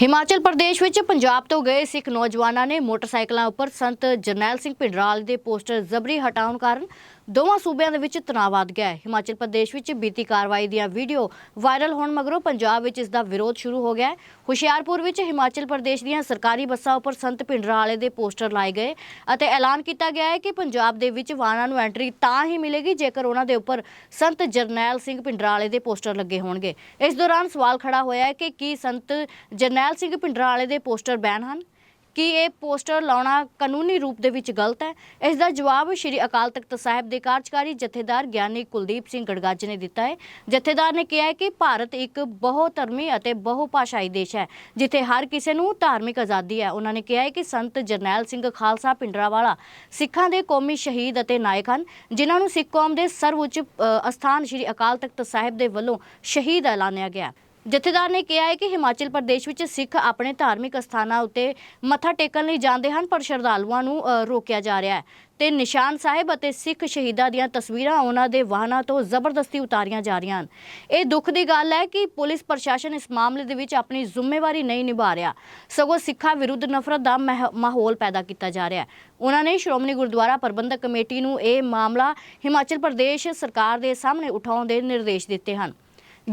ਹਿਮਾਚਲ ਪ੍ਰਦੇਸ਼ ਵਿੱਚ ਪੰਜਾਬ ਤੋਂ ਗਏ ਸਿੱਖ ਨੌਜਵਾਨਾਂ ਨੇ ਮੋਟਰਸਾਈਕਲਾਂ ਉੱਪਰ ਸੰਤ ਜਰਨੈਲ ਸਿੰਘ ਭਿੰਡਰਾਲ ਦੇ ਪੋਸਟਰ ਜ਼ਬਰੀ ਹਟਾਉਣ ਕਾਰਨ ਦੋਵਾਂ ਸੂਬਿਆਂ ਦੇ ਵਿੱਚ ਤਣਾਅ ਵੱਧ ਗਿਆ ਹੈ। ਹਿਮਾਚਲ ਪ੍ਰਦੇਸ਼ ਵਿੱਚ ਬੀਤੀ ਕਾਰਵਾਈ ਦੀਆਂ ਵੀਡੀਓ ਵਾਇਰਲ ਹੋਣ ਮਗਰੋਂ ਪੰਜਾਬ ਵਿੱਚ ਇਸ ਦਾ ਵਿਰੋਧ ਸ਼ੁਰੂ ਹੋ ਗਿਆ ਹੈ। ਹੁਸ਼ਿਆਰਪੁਰ ਵਿੱਚ ਹਿਮਾਚਲ ਪ੍ਰਦੇਸ਼ ਦੀਆਂ ਸਰਕਾਰੀ ਬੱਸਾਂ ਉੱਪਰ ਸੰਤ ਭਿੰਡਰਾਲੇ ਦੇ ਪੋਸਟਰ ਲਾਏ ਗਏ ਅਤੇ ਐਲਾਨ ਕੀਤਾ ਗਿਆ ਹੈ ਕਿ ਪੰਜਾਬ ਦੇ ਵਿੱਚ ਵਾਹਨਾਂ ਨੂੰ ਐਂਟਰੀ ਤਾਂ ਹੀ ਮਿਲੇਗੀ ਜੇਕਰ ਉਹਨਾਂ ਦੇ ਉੱਪਰ ਸੰਤ ਜਰਨੈਲ ਸਿੰਘ ਭਿੰਡਰਾਲੇ ਦੇ ਪੋਸਟਰ ਲੱਗੇ ਹੋਣਗੇ। ਇਸ ਦੌਰਾਨ ਸਵਾਲ ਖੜਾ ਹੋਇਆ ਹੈ ਕਿ ਕੀ ਸੰਤ ਜਰਨੈਲ ਸਿੰਘ ਭਿੰਡਰਾਲੇ ਦੇ ਪੋਸਟਰ ਬੈਨ ਹਨ? ਕੀ ਇਹ ਪੋਸਟਰ ਲਾਉਣਾ ਕਾਨੂੰਨੀ ਰੂਪ ਦੇ ਵਿੱਚ ਗਲਤ ਹੈ। ਇਸ ਦਾ ਜਵਾਬ ਸ਼੍ਰੀ ਅਕਾਲ ਤਖਤ ਸਾਹਿਬ ਦੇ ਕਾਰਜਕਾਰੀ ਜਥੇਦਾਰ ਗਿਆਨੀ ਕੁਲਦੀਪ ਸਿੰਘ ਗੜਗਾਜ ਨੇ ਦਿੱਤਾ ਹੈ। ਜਥੇਦਾਰ ਨੇ ਕਿਹਾ ਹੈ ਕਿ ਭਾਰਤ ਇੱਕ ਬਹੁ-ਧਰਮੀ ਅਤੇ ਬਹੁ-ਭਾਸ਼ਾਈ ਦੇਸ਼ ਹੈ ਜਿੱਥੇ ਹਰ ਕਿਸੇ ਨੂੰ ਧਾਰਮਿਕ ਆਜ਼ਾਦੀ ਹੈ। ਉਹਨਾਂ ਨੇ ਕਿਹਾ ਹੈ ਕਿ ਸੰਤ ਜਰਨੈਲ ਸਿੰਘ ਖਾਲਸਾ ਪਿੰਡਰਾਵਾਲਾ ਸਿੱਖਾਂ ਦੇ ਕੌਮੀ ਸ਼ਹੀਦ ਅਤੇ ਨਾਇਕ ਹਨ ਜਿਨ੍ਹਾਂ ਨੂੰ ਸਿੱਖ ਕੌਮ ਦੇ ਸਰਵਉੱਚ ਅ, ਅਸਥਾਨ ਸ਼੍ਰੀ ਅਕਾਲ ਤਖਤ ਸਾਹਿਬ ਦੇ ਵੱਲੋਂ ਸ਼ਹੀਦ ਐਲਾਨਿਆ ਗਿਆ। ਜਥੇਦਾਰ ਨੇ ਕਿਹਾ ਹੈ ਕਿ ਹਿਮਾਚਲ ਪ੍ਰਦੇਸ਼ ਵਿੱਚ ਸਿੱਖ ਆਪਣੇ ਧਾਰਮਿਕ ਅਸਥਾਨਾਂ ਉੱਤੇ ਮੱਥਾ ਟੇਕਣ ਲਈ ਜਾਂਦੇ ਹਨ ਪਰ ਸ਼ਰਧਾਲੂਆਂ ਨੂੰ ਅ, ਰੋਕਿਆ ਜਾ ਰਿਹਾ ਹੈ। ਤੇ ਨਿਸ਼ਾਨ ਸਾਹਿਬ ਅਤੇ ਸਿੱਖ ਸ਼ਹੀਦਾਂ ਦੀਆਂ ਤਸਵੀਰਾਂ ਉਹਨਾਂ ਦੇ ਵਾਹਨਾਂ ਤੋਂ ਜ਼ਬਰਦਸਤੀ ਉਤਾਰੀਆਂ ਜਾ ਰਹੀਆਂ ਹਨ। ਇਹ ਦੁੱਖ ਦੀ ਗੱਲ ਹੈ ਕਿ ਪੁਲਿਸ ਪ੍ਰਸ਼ਾਸਨ ਇਸ ਮਾਮਲੇ ਦੇ ਵਿੱਚ ਆਪਣੀ ਜ਼ਿੰਮੇਵਾਰੀ ਨਹੀਂ ਨਿਭਾ ਰਿਹਾ। ਸਗੋਂ ਸਿੱਖਾਂ ਵਿਰੁੱਧ ਨਫ਼ਰਤ ਦਾ ਮਹ- ਮਾਹੌਲ ਪੈਦਾ ਕੀਤਾ ਜਾ ਰਿਹਾ ਹੈ। ਉਹਨਾਂ ਨੇ ਸ਼੍ਰੋਮਣੀ ਗੁਰਦੁਆਰਾ ਪ੍ਰਬੰਧਕ ਕਮੇਟੀ ਨੂੰ ਇਹ ਮਾਮਲਾ ਹਿਮਾਚਲ ਪ੍ਰਦੇਸ਼ ਸਰਕਾਰ ਦੇ ਸਾਹਮਣੇ ਉਠਾਉਣ ਦੇ ਨਿਰਦੇਸ਼ ਦਿੱਤੇ ਹਨ।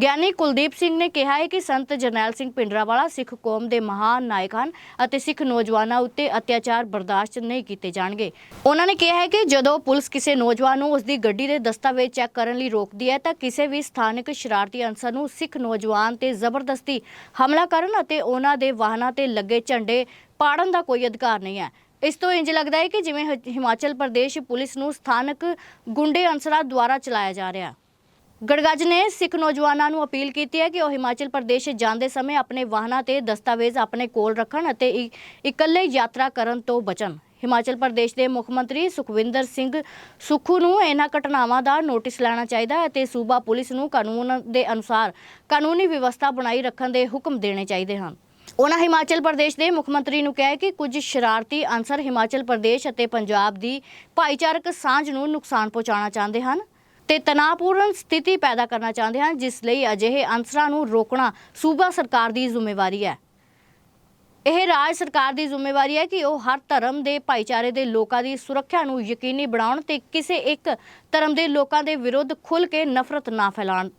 ਗਿਆਨੀ ਕੁਲਦੀਪ ਸਿੰਘ ਨੇ ਕਿਹਾ ਹੈ ਕਿ ਸੰਤ ਜਰਨੈਲ ਸਿੰਘ ਪਿੰਡਰਾਵਾਲਾ ਸਿੱਖ ਕੌਮ ਦੇ ਮਹਾਨ ਨਾਇਕ ਹਨ ਅਤੇ ਸਿੱਖ ਨੌਜਵਾਨਾਂ ਉੱਤੇ ਅਤਿਆਚਾਰ ਬਰਦਾਸ਼ਤ ਨਹੀਂ ਕੀਤੇ ਜਾਣਗੇ। ਉਹਨਾਂ ਨੇ ਕਿਹਾ ਹੈ ਕਿ ਜਦੋਂ ਪੁਲਿਸ ਕਿਸੇ ਨੌਜਵਾਨ ਨੂੰ ਉਸ ਦੀ ਗੱਡੀ ਦੇ ਦਸਤਾਵੇਜ਼ ਚੈੱਕ ਕਰਨ ਲਈ ਰੋਕਦੀ ਹੈ ਤਾਂ ਕਿਸੇ ਵੀ ਸਥਾਨਕ ਸ਼ਰਾਰਤੀ ਅਨਸਰ ਨੂੰ ਸਿੱਖ ਨੌਜਵਾਨ ਤੇ ਜ਼ਬਰਦਸਤੀ ਹਮਲਾ ਕਰਨ ਅਤੇ ਉਹਨਾਂ ਦੇ ਵਾਹਨਾਂ ਤੇ ਲੱਗੇ ਝੰਡੇ ਪਾੜਨ ਦਾ ਕੋਈ ਅਧਿਕਾਰ ਨਹੀਂ ਹੈ। ਇਸ ਤੋਂ ਇੰਜ ਲੱਗਦਾ ਹੈ ਕਿ ਜਿਵੇਂ ਹ- ਹਿਮਾਚਲ ਪ੍ਰਦੇਸ਼ ਪੁਲਿਸ ਨੂੰ ਸਥਾਨਕ ਗੁੰਡੇ ਅਨਸਰਾਂ ਦੁਆਰਾ ਚਲਾਇਆ ਜਾ ਰਿਹਾ। ਗੜਗੱਜ ਨੇ ਸਿੱਖ ਨੌਜਵਾਨਾਂ ਨੂੰ ਅਪੀਲ ਕੀਤੀ ਹੈ ਕਿ ਉਹ ਹਿਮਾਚਲ ਪ੍ਰਦੇਸ਼ ਜਾਂਦੇ ਸਮੇਂ ਆਪਣੇ ਵਾਹਨਾਂ ਤੇ ਦਸਤਾਵੇਜ਼ ਆਪਣੇ ਕੋਲ ਰੱਖਣ ਅਤੇ ਇ- ਇਕੱਲੇ ਯਾਤਰਾ ਕਰਨ ਤੋਂ ਬਚਣ। ਹਿਮਾਚਲ ਪ੍ਰਦੇਸ਼ ਦੇ ਮੁੱਖ ਮੰਤਰੀ ਸੁਖਵਿੰਦਰ ਸਿੰਘ ਸੁੱਖੂ ਨੂੰ ਇਹਨਾਂ ਘਟਨਾਵਾਂ ਦਾ ਨੋਟਿਸ ਲੈਣਾ ਚਾਹੀਦਾ ਹੈ ਅਤੇ ਸੂਬਾ ਪੁਲਿਸ ਨੂੰ ਕਾਨੂੰਨ ਦੇ ਅਨੁਸਾਰ ਕਾਨੂੰਨੀ ਵਿਵਸਥਾ ਬਣਾਈ ਰੱਖਣ ਦੇ ਹੁਕਮ ਦੇਣੇ ਚਾਹੀਦੇ ਹਨ। ਉਹਨਾਂ ਹਿਮਾਚਲ ਪ੍ਰਦੇਸ਼ ਦੇ ਮੁੱਖ ਮੰਤਰੀ ਨੂੰ ਕਿਹਾ ਹੈ ਕਿ ਕੁਝ ਸ਼ਰਾਰਤੀ ਅਨਸਰ ਹਿਮਾਚਲ ਪ੍ਰਦੇਸ਼ ਅਤੇ ਪੰਜਾਬ ਦੀ ਭਾਈਚਾਰਕ ਸਾਂਝ ਨੂੰ ਨੁਕਸਾਨ ਪਹੁੰਚਾਉਣਾ ਚਾਹੁੰਦੇ ਹਨ। ਤੇ ਤਣਾਅਪੂਰਨ ਸਥਿਤੀ ਪੈਦਾ ਕਰਨਾ ਚਾਹੁੰਦੇ ਹਨ, ਜਿਸ ਲਈ ਅਜਿਹੇ ਅਨਸਰਾਂ ਨੂੰ ਰੋਕਣਾ ਸੂਬਾ ਸਰਕਾਰ ਦੀ ਜ਼ਿੰਮੇਵਾਰੀ ਹੈ। ਇਹ ਰਾਜ ਸਰਕਾਰ ਦੀ ਜ਼ਿੰਮੇਵਾਰੀ ਹੈ ਕਿ ਉਹ ਹਰ ਧਰਮ ਦੇ ਭਾਈਚਾਰੇ ਦੇ ਲੋਕਾਂ ਦੀ ਸੁਰੱਖਿਆ ਨੂੰ ਯਕੀਨੀ ਬਣਾਉਣ ਤੇ ਕਿਸੇ ਇੱਕ ਧਰਮ ਦੇ ਲੋਕਾਂ ਦੇ ਵਿਰੁੱਧ ਖੁੱਲ੍ਹ ਕੇ ਨਫ਼ਰਤ ਨਾ ਫੈਲਾਉਣ।